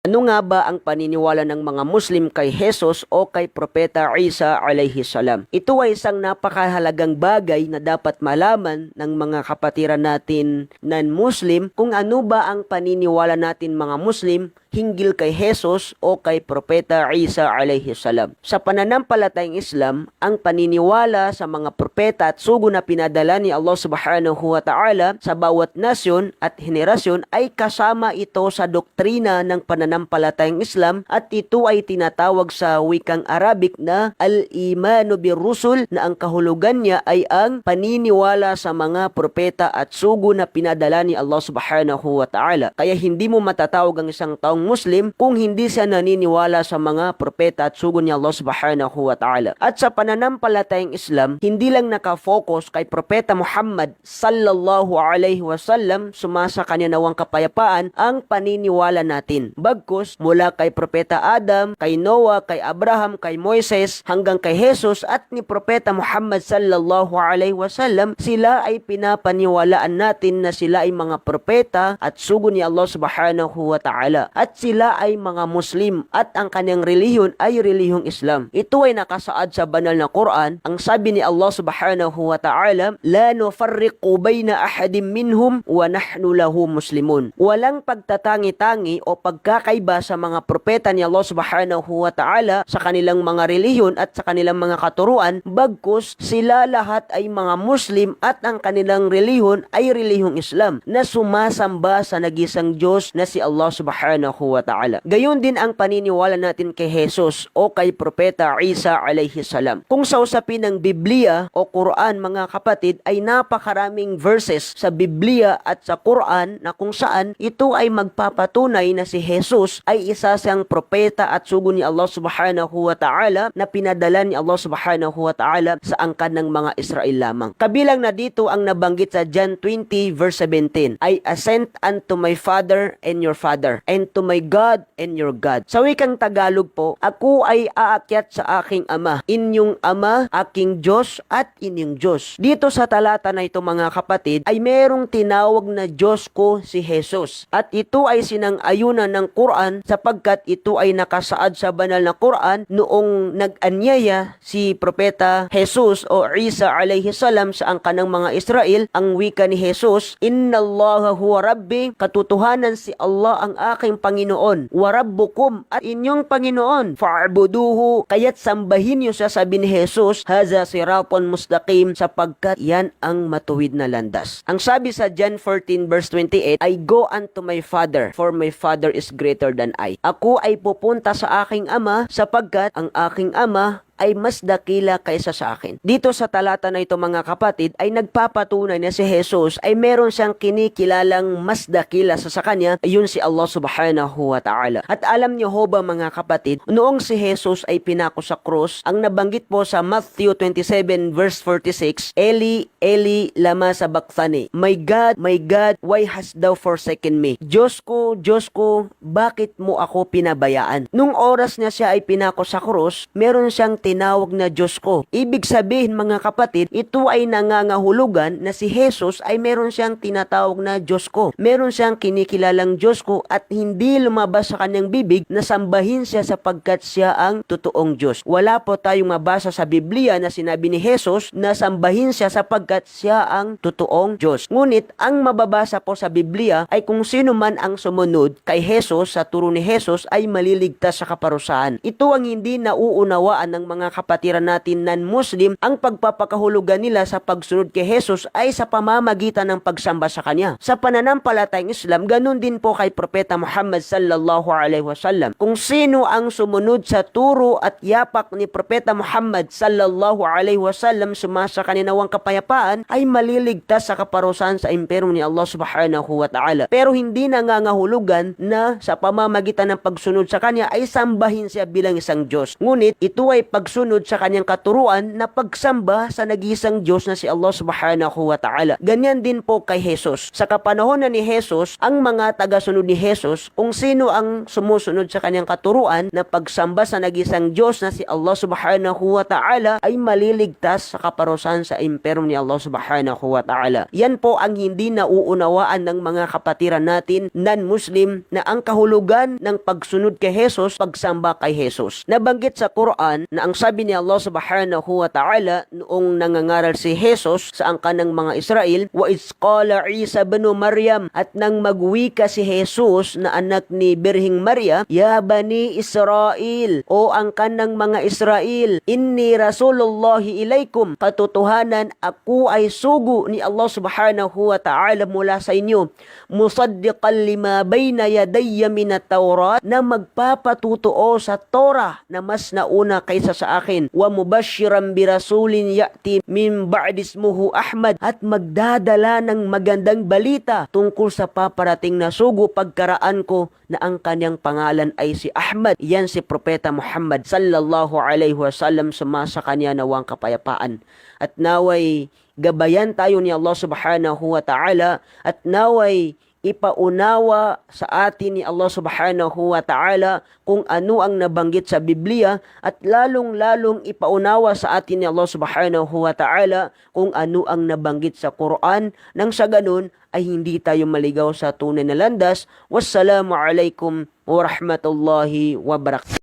Ano nga ba ang paniniwala ng mga Muslim kay Jesus o kay Propeta Isa alayhi salam? Ito ay isang napakahalagang bagay na dapat malaman ng mga kapatiran natin non-Muslim kung ano ba ang paniniwala natin mga Muslim hinggil kay Jesus o kay Propeta Isa alayhi salam. Sa pananampalatayang Islam, ang paniniwala sa mga propeta at sugo na pinadala ni Allah subhanahu wa ta'ala sa bawat nasyon at henerasyon ay kasama ito sa doktrina ng pananampalatayang Islam at ito ay tinatawag sa wikang Arabic na al-imanu bir rusul na ang kahulugan niya ay ang paniniwala sa mga propeta at sugo na pinadala ni Allah subhanahu wa ta'ala. Kaya hindi mo matatawag ang isang taong Muslim kung hindi siya naniniwala sa mga propeta at sugo ni Allah subhanahu wa ta'ala. At sa pananampalatayang Islam, hindi lang nakafocus kay propeta Muhammad sallallahu alaihi wasallam sumasa kanya nawang kapayapaan ang paniniwala natin. Bagkus mula kay propeta Adam, kay Noah, kay Abraham, kay Moises hanggang kay Jesus at ni propeta Muhammad sallallahu alaihi wasallam sila ay pinapaniwalaan natin na sila ay mga propeta at sugo ni Allah subhanahu wa ta'ala at sila ay mga Muslim at ang kanyang relihiyon ay relihiyong Islam. Ito ay nakasaad sa banal na Quran. Ang sabi ni Allah subhanahu wa ta'ala, La nufarriqu bayna ahadim minhum wa nahnu lahu muslimun. Walang pagtatangi-tangi o pagkakaiba sa mga propeta ni Allah subhanahu wa ta'ala sa kanilang mga relihiyon at sa kanilang mga katuruan, bagkus sila lahat ay mga Muslim at ang kanilang relihiyon ay relihiyong Islam na sumasamba sa nagisang Diyos na si Allah subhanahu wa ta'ala. Gayon din ang paniniwala natin kay Jesus o kay Propeta Isa alayhi salam. Kung sa usapin ng Biblia o Quran mga kapatid ay napakaraming verses sa Biblia at sa Quran na kung saan ito ay magpapatunay na si Jesus ay isa siyang propeta at sugo ni Allah subhanahu wa ta'ala na pinadala ni Allah subhanahu wa ta'ala sa angkan ng mga Israel lamang. Kabilang na dito ang nabanggit sa John 20 verse 17, I ascend unto my Father and your Father, and to my God and your God. Sa wikang Tagalog po, ako ay aakyat sa aking Ama, inyong Ama, aking Diyos at inyong Diyos. Dito sa talata na ito mga kapatid, ay merong tinawag na Diyos ko si Jesus. At ito ay sinang-ayunan ng Quran sapagkat ito ay nakasaad sa banal na Quran noong nag-anyaya si Propeta Jesus o Isa alayhi salam sa angka ng mga Israel, ang wika ni Jesus, Inna Allah huwa Rabbi, katotohanan si Allah ang aking Panginoon, wa Rabbukum at inyong Panginoon, fa'buduhu, kaya't sambahin niyo siya sabi ni Jesus, haza sirapon mustaqim, sapagkat yan ang matuwid na landas. Ang sabi sa John 14 verse 28, I go unto my Father, for my Father is greater than I. Ako ay pupunta sa aking Ama, sapagkat ang aking Ama ay mas dakila kaysa sa akin. Dito sa talata na ito mga kapatid ay nagpapatunay na si Jesus ay meron siyang kinikilalang mas dakila sa sa kanya ayun si Allah subhanahu wa ta'ala. At alam niyo ho ba mga kapatid, noong si Jesus ay pinako sa krus, ang nabanggit po sa Matthew 27 verse 46, Eli, Eli, lama sabachthani. My God, my God, why hast thou forsaken me? Diyos ko, Diyos ko, bakit mo ako pinabayaan? Nung oras niya siya ay pinako sa krus, meron siyang tinawag na Diyos ko. Ibig sabihin mga kapatid, ito ay nangangahulugan na si Jesus ay meron siyang tinatawag na Diyos ko. Meron siyang kinikilalang Diyos ko at hindi lumabas sa kanyang bibig na sambahin siya sapagkat siya ang totoong Diyos. Wala po tayong mabasa sa Biblia na sinabi ni Jesus na sambahin siya sapagkat siya ang totoong Diyos. Ngunit ang mababasa po sa Biblia ay kung sino man ang sumunod kay Jesus sa turo ni Jesus ay maliligtas sa kaparusahan. Ito ang hindi nauunawaan ng mga kapatiran natin nan Muslim, ang pagpapakahulugan nila sa pagsunod kay Jesus ay sa pamamagitan ng pagsamba sa Kanya. Sa pananampalatayang Islam, ganun din po kay Propeta Muhammad sallallahu alaihi wasallam. Kung sino ang sumunod sa turo at yapak ni Propeta Muhammad sallallahu alaihi wasallam sumasa kaninawang kapayapaan ay maliligtas sa kaparusahan sa impero ni Allah subhanahu wa ta'ala. Pero hindi nangangahulugan na sa pamamagitan ng pagsunod sa Kanya ay sambahin siya bilang isang Diyos. Ngunit ito ay pag pagsunod sa kanyang katuruan na pagsamba sa nag-iisang Diyos na si Allah subhanahu wa ta'ala. Ganyan din po kay Jesus. Sa kapanahon na ni Jesus, ang mga tagasunod ni Jesus, kung sino ang sumusunod sa kanyang katuruan na pagsamba sa nag-iisang Diyos na si Allah subhanahu wa ta'ala ay maliligtas sa kaparusahan sa imperyo ni Allah subhanahu wa ta'ala. Yan po ang hindi nauunawaan ng mga kapatiran natin non-Muslim na ang kahulugan ng pagsunod kay Jesus, pagsamba kay Jesus. Nabanggit sa Quran na ang sabi ni Allah subhanahu wa ta'ala noong nangangaral si Jesus sa angka ng mga Israel, wa isqala Isa bin Maryam at nang magwika si Jesus na anak ni Birhing Maria, Ya Bani Israel, o angkan ng mga Israel, inni Rasulullahi ilaikum, katotohanan ako ay sugo ni Allah subhanahu wa ta'ala mula sa inyo, musaddiqan lima bayna yadayya min at-taurat na magpapatutuo sa Torah na mas nauna kaysa sa akin wa mubashiran bi rasulin ya'ti min ba'di ismuhu Ahmad at magdadala ng magandang balita tungkol sa paparating na sugo pagkaraan ko na ang kanyang pangalan ay si Ahmad. Yan si Propeta Muhammad sallallahu alaihi wasallam sumasa kanya nawang kapayapaan. At naway gabayan tayo ni Allah subhanahu wa ta'ala at naway ipaunawa sa atin ni Allah subhanahu wa ta'ala kung ano ang nabanggit sa Biblia at lalong-lalong ipaunawa sa atin ni Allah subhanahu wa ta'ala kung ano ang nabanggit sa Quran nang sa ganun ay hindi tayo maligaw sa tunay na landas. Wassalamu alaikum warahmatullahi wabarakatuh.